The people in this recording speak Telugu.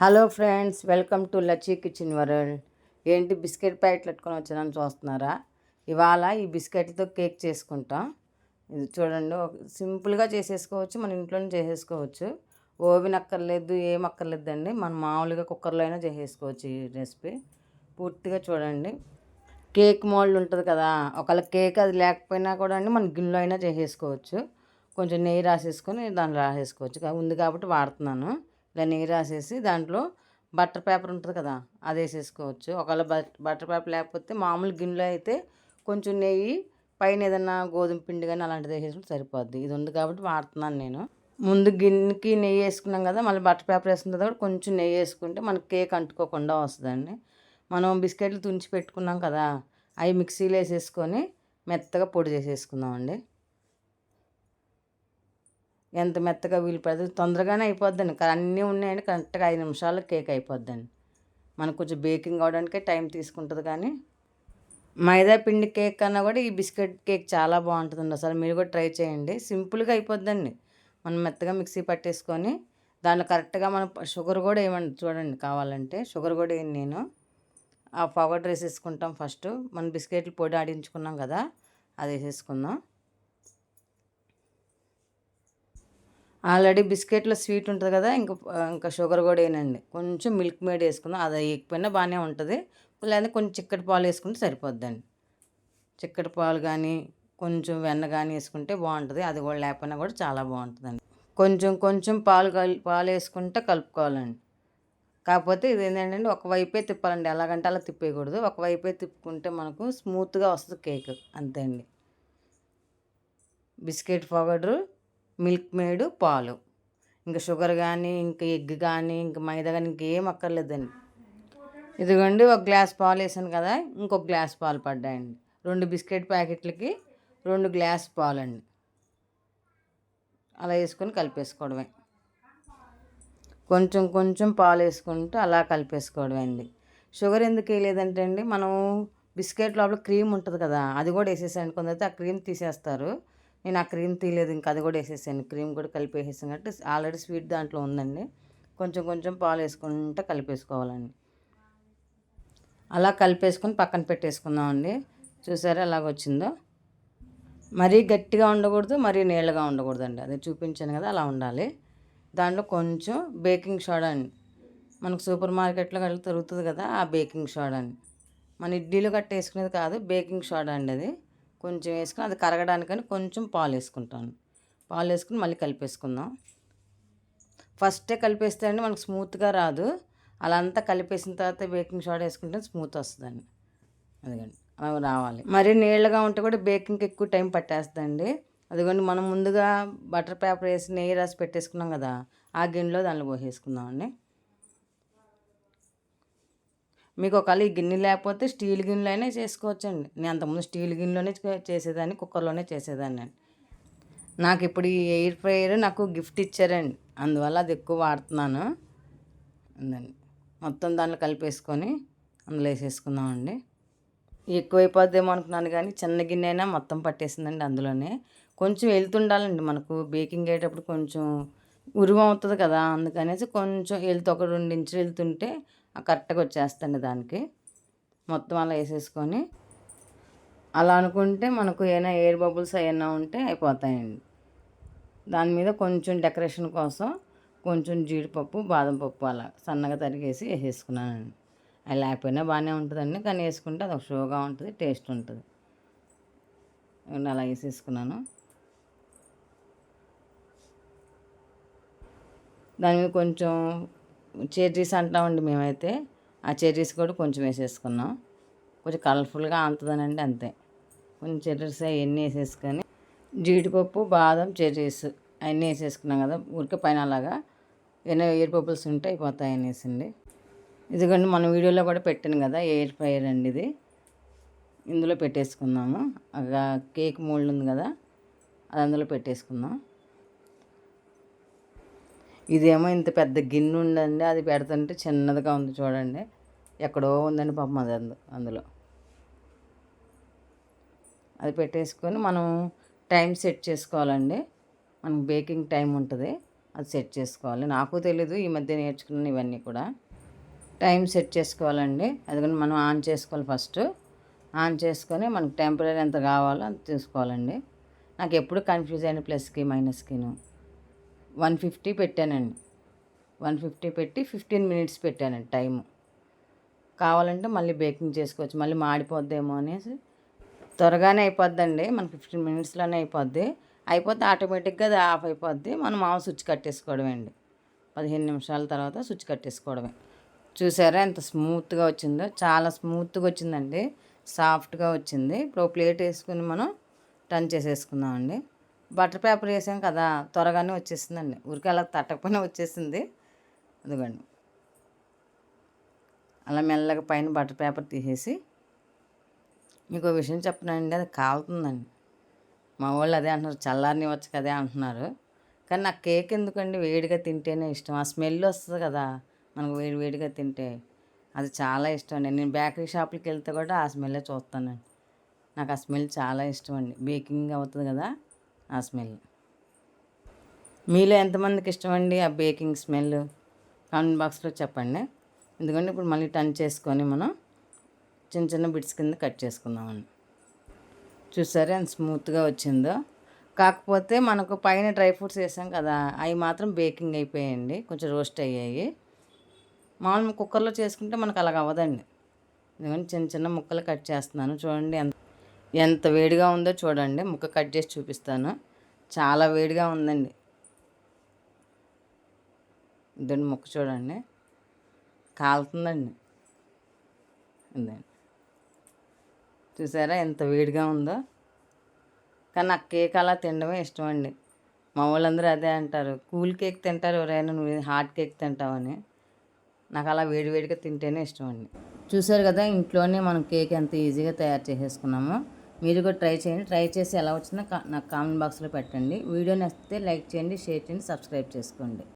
Hello friends welcome to Lacchi kitchen world. ఏంటి బిస్కెట్ ప్యాకెట్లు పెట్టుకొని వచ్చానని చూస్తున్నారా? ఇవాళ ఈ బిస్కెట్తో కేక్ చేసుకుంటాం. ఇది చూడండి సింపుల్గా చేసేసుకోవచ్చు మన ఇంట్లోనే చేసేసుకోవచ్చు. ఓవెన్ అక్కర్లేదు ఏం అక్కర్లేదండి. మనం మామూలుగా కుక్కర్లో అయినా చేసేసుకోవచ్చు ఈ రెసిపీ. పూర్తిగా చూడండి. కేక్ మోల్డ్ ఉంటుంది కదా ఒకవేళ కేక్ అది లేకపోయినా కూడా అండి మనం గిన్నెలో అయినా చేసేసుకోవచ్చు. కొంచెం నెయ్యి రాసేసుకొని దాంట్లో రాసేసుకోవచ్చు. ఉంది కాబట్టి వాడుతున్నాను. ఇలా నెయ్యి రాసేసి దాంట్లో బటర్ పేపర్ ఉంటుంది కదా అది వేసేసుకోవచ్చు. ఒకవేళ బట్ బటర్ పేపర్ లేకపోతే మామూలు గిన్నెలో అయితే కొంచెం నెయ్యి పైన ఏదైనా గోధుమ పిండి కానీ అలాంటిది వేసేసుకుంటే సరిపోద్ది. ఇది ఉంది కాబట్టి వాడుతున్నాను నేను. ముందు గిన్నెకి నెయ్యి వేసుకున్నాం కదా మళ్ళీ బటర్ పేపర్ వేసుకున్న తర్వాత కొంచెం నెయ్యి వేసుకుంటే మనకి కేక్ అంటుకోకుండా వస్తుందండి. మనం బిస్కెట్లు తుంచి పెట్టుకున్నాం కదా అవి మిక్సీలో వేసేసుకొని మెత్తగా పొడి చేసేసుకుందామండి. ఎంత మెత్తగా వీలు పడుతుంది తొందరగానే అయిపోద్దండి. అన్నీ ఉన్నాయండి కరెక్ట్గా ఐదు నిమిషాల్లో కేక్ అయిపోద్దండి. మనకు కొంచెం బేకింగ్ అవడానికే టైం తీసుకుంటుంది కానీ మైదా పిండి కేక్ కన్నా కూడా ఈ బిస్కెట్ కేక్ చాలా బాగుంటుందండి. అసలు మీరు కూడా ట్రై చేయండి. సింపుల్గా అయిపోద్దండి. మనం మెత్తగా మిక్సీ పట్టేసుకొని దాంట్లో కరెక్ట్గా మనం షుగర్ కూడా వేయమండి చూడండి కావాలంటే షుగర్ కూడా వేయండి నేను. ఆ పౌడర్ వేసేసుకుంటాం ఫస్ట్. మనం బిస్కెట్లు పొడి ఆడించుకున్నాం కదా అది వేసేసుకుందాం. ఆల్రెడీ బిస్కెట్లో స్వీట్ ఉంటుంది కదా ఇంకా ఇంకా షుగర్ కూడా వేయనండి కొంచెం మిల్క్ మేడ్ వేసుకుందాం. అది వేయకపోయినా బాగానే ఉంటుంది. లేదా కొంచెం చిక్కటి పాలు వేసుకుంటే సరిపోద్దండి. చిక్కటి పాలు కానీ కొంచెం వెన్న కానీ వేసుకుంటే బాగుంటుంది. అది కూడా లేకపోయినా కూడా చాలా బాగుంటుందండి. కొంచెం కొంచెం పాలు కల్ పాలు వేసుకుంటే కలుపుకోవాలండి. కాకపోతే ఇది ఏంటంటే ఒకవైపే తిప్పాలండి. ఎలాగంటే అలా తిప్పేయకూడదు. ఒకవైపే తిప్పుకుంటే మనకు స్మూత్గా వస్తుంది కేక్. అంతే అండి. బిస్కెట్ పౌడరు మిల్క్ మేడు పాలు. ఇంకా షుగర్ కానీ ఇంకా ఎగ్ కానీ ఇంకా మైదా కానీ ఇంకేం అక్కర్లేదండి. ఇదిగోండి ఒక గ్లాస్ పాలు వేసాను కదా ఇంకొక గ్లాస్ పాలు పడ్డాయండి. రెండు బిస్కెట్ ప్యాకెట్లకి రెండు గ్లాస్ పాలండి. అలా వేసుకొని కలిపేసుకోవడమే. కొంచెం కొంచెం పాలు వేసుకుంటూ అలా కలిపేసుకోవడమే అండి షుగర్ ఎందుకు వేయలేదంటే అండి మనం బిస్కెట్ లోపల క్రీమ్ ఉంటుంది కదా అది కూడా వేసేసాను కొందరైతే ఆ క్రీమ్ తీసేస్తారు. నేను ఆ క్రీమ్ తీయలేదు ఇంకా అది కూడా వేసేసాను. క్రీమ్ కూడా కలిపి వేసేసాను కాబట్టి ఆల్రెడీ స్వీట్ దాంట్లో ఉందండి. కొంచెం కొంచెం పాలు వేసుకుంటూ కలిపేసుకోవాలండి. అలా కలిపేసుకొని పక్కన పెట్టేసుకుందామండి. చూసారా ఎలాగ వచ్చిందో? మరీ గట్టిగా ఉండకూడదు మరీ నీళ్ళగా ఉండకూడదండి. అది చూపించాను కదా అలా ఉండాలి. దాంట్లో కొంచెం బేకింగ్ సోడా అండి. మనకు సూపర్ మార్కెట్లో కలిసి దొరుకుతుంది కదా ఆ బేకింగ్ సోడా అండి. మన ఇడ్లీలు గట్ట వేసుకునేది కాదు బేకింగ్ సోడా అండి అది. కొంచెం వేసుకుని అది కరగడానికని కొంచెం పాలు వేసుకుంటాను. పాలు వేసుకుని మళ్ళీ కలిపేసుకుందాం. ఫస్టే కలిపేస్తే అండి మనకు స్మూత్గా రాదు. అలా అంతా కలిపేసిన తర్వాత బేకింగ్ సోడా వేసుకుంటే స్మూత్ వస్తుందండి. అదిగండి అలా రావాలి. మరి నీళ్ళగా ఉంటే కూడా బేకింగ్కి ఎక్కువ టైం పట్టేస్తుందండి. అదిగోండి మనం ముందుగా బటర్ పేపర్ వేసి నెయ్యి రాసి పెట్టేసుకున్నాం కదా ఆ గిన్నెలో దానిలో పోసేసుకుందామండి. మీకు ఒకవేళ ఈ గిన్నె లేకపోతే స్టీల్ గిన్నెలో అయినా చేసుకోవచ్చండి. నేను అంతకుముందు స్టీల్ గిన్నెలోనే చేసేదాన్ని కుక్కర్లోనే చేసేదాన్ని. అండి నాకు ఇప్పుడు ఈ ఎయిర్ ఫ్రైయర్ నాకు గిఫ్ట్ ఇచ్చారండి. అందువల్ల అది ఎక్కువ వాడుతున్నాను. అందండి మొత్తం దాంట్లో కలిపేసుకొని అందులో వేసేసుకుందామండి. ఎక్కువైపోద్దేమో అనుకున్నాను కానీ చిన్న గిన్నె అయినా మొత్తం పట్టేసిందండి అందులోనే. కొంచెం వెళ్తుండాలండి మనకు బేకింగ్ అయ్యేటప్పుడు కొంచెం ఉరుము అవుతుంది కదా అందుకనేసి కొంచెం వెళ్తూ ఒక రెండు ఇంచులు వెళ్తుంటే కరెక్ట్గా వచ్చేస్తుంది దానికి. మొత్తం అలా వేసేసుకొని అలా అనుకుంటే మనకు ఏమైనా ఎయిర్ బబుల్స్ ఏమైనా ఉంటే అయిపోతాయండి. దాని మీద కొంచెం డెకరేషన్ కోసం కొంచెం జీడిపప్పు బాదం పప్పు అలా సన్నగా తరిగేసి వేసేసుకున్నానండి. అది లేకపోయినా బాగానే ఉంటుందండి. కానీ వేసుకుంటే అది ఒక షోగా ఉంటుంది టేస్ట్ ఉంటుంది. అలా వేసేసుకున్నాను. దాని మీద కొంచెం చెర్రీస్ అంటామండి మేమైతే. ఆ చెర్రీస్ కూడా కొంచెం వేసేసుకున్నాం. కొంచెం కలర్ఫుల్గా అంతదనండి అంతే. కొంచెం చెర్రీస్ అవన్నీ వేసేసుకొని జీడిపప్పు బాదం చెర్రీస్ అవన్నీ వేసేసుకున్నాం కదా. ఉరికే పైన అలాగా ఏమైనా ఎయిర్ బబుల్స్ ఉంటే అయిపోతాయి అనేసిండి. ఇదిగోండి మన వీడియోలో కూడా పెట్టాను కదా ఎయిర్ ఫ్రైయర్ అండి ఇది. ఇందులో పెట్టేసుకుందాము. కేక్ మోల్డ్ ఉంది కదా అది అందులో పెట్టేసుకుందాం. ఇదేమో ఇంత పెద్ద గిన్నె ఉందండి అది పెడుతుంటే చిన్నదిగా ఉంది చూడండి. ఎక్కడో ఉందండి పాపం అది అందు అందులో. అది పెట్టేసుకొని మనం టైం సెట్ చేసుకోవాలండి. మనకు బేకింగ్ టైం ఉంటుంది అది సెట్ చేసుకోవాలి. నాకు తెలీదు ఈ మధ్య నేర్చుకున్నాను ఇవన్నీ కూడా. టైం సెట్ చేసుకోవాలండి. అది మనం ఆన్ చేసుకోవాలి ఫస్ట్. ఆన్ చేసుకొని మనకు టెంపరీ ఎంత కావాలో అంత తీసుకోవాలండి. నాకు ఎప్పుడు కన్ఫ్యూజ్ అయిన ప్లస్కి మైనస్కిను. వన్ ఫిఫ్టీ పెట్టానండి. వన్ ఫిఫ్టీ పెట్టి ఫిఫ్టీన్ మినిట్స్ పెట్టానండి టైము. కావాలంటే మళ్ళీ బేకింగ్ చేసుకోవచ్చు. మళ్ళీ మాడిపోద్దేమో అనేసి. త్వరగానే అయిపోద్దండి. మనకి ఫిఫ్టీన్ మినిట్స్లోనే అయిపోద్ది. అయిపోతే ఆటోమేటిక్గా అది ఆఫ్ అయిపోద్ది. మనం మామూలు స్విచ్ కట్టేసుకోవడమే అండి. పదిహేను నిమిషాల తర్వాత స్విచ్ కట్టేసుకోవడమే. చూసారా ఎంత స్మూత్గా వచ్చిందో. చాలా స్మూత్గా వచ్చిందండి. సాఫ్ట్గా వచ్చింది. ఇప్పుడు ప్లేట్ వేసుకుని మనం టర్న్ చేసేసుకుందామండి. బటర్ పేపర్ వేసాం కదా త్వరగానే వచ్చేసిందండి. ఊరికి అలా తట్టకపోయినా వచ్చేసింది. అదిగోండి. అలా మెల్లగా పైన బటర్ పేపర్ తీసేసి మీకు విషయం చెప్పనండి అది కాలుతుందండి. మా వాళ్ళు అదే అంటున్నారు చల్లారనివ్వచ్చు కదే అంటున్నారు. కానీ నాకు కేక్ ఎందుకండి వేడిగా తింటేనే ఇష్టం? ఆ స్మెల్ వస్తుంది కదా మనకు వేడి వేడిగా తింటే. అది చాలా ఇష్టం అండి. నేను బేకరీ షాప్లకి వెళ్తే కూడా ఆ స్మెల్లే చూస్తానండి. నాకు ఆ స్మెల్ చాలా ఇష్టం అండి. బేకింగ్ అవుతుంది కదా. ఆ స్మెల్. మీలో ఎంతమందికి ఇష్టం అండి ఆ బేకింగ్ స్మెల్? కామెంట్ బాక్స్లో చెప్పండి. ఎందుకంటే ఇప్పుడు మళ్ళీ టర్న్ చేసుకొని మనం చిన్న చిన్న బిట్స్ కింద కట్ చేసుకుందామండి. చూసారా ఎంత స్మూత్గా వచ్చిందో? కాకపోతే మనకు పైన డ్రై ఫ్రూట్స్ వేసాం కదా అవి మాత్రం బేకింగ్ అయిపోయాయండి. కొంచెం రోస్ట్ అయ్యాయి. మామూలు కుక్కర్లో చేసుకుంటే మనకు అలాగ అవ్వదండి. ఎందుకంటే చిన్న చిన్న ముక్కలు కట్ చేస్తున్నాను. చూడండి ఎంత ఎంత వేడిగా ఉందో చూడండి. ముక్క కట్ చేసి చూపిస్తాను. చాలా వేడిగా ఉందండి. ఇదండి ముక్క చూడండి. కాలుతుందండి. ఇదండి. చూసారా ఎంత వేడిగా ఉందో? కానీ నాకు కేక్ అలా తినడమే ఇష్టం అండి మా వాళ్ళందరూ అదే అంటారు. కూల్ కేక్ తింటారు ఎవరైనా నువ్వు హాట్ కేక్ తింటావని. నాకు అలా వేడివేడిగా తింటేనే ఇష్టం అండి చూసారు కదా ఇంట్లోనే మనం కేక్ ఎంత ఈజీగా తయారు చేసేసుకున్నాము. మీరు కూడా ట్రై చేయండి. ట్రై చేసి ఎలా వచ్చిందో నాకు కామెంట్ బాక్స్లో పెట్టండి. వీడియో నచ్చితే లైక్ చేయండి షేర్ చేయండి సబ్స్క్రైబ్ చేసుకోండి.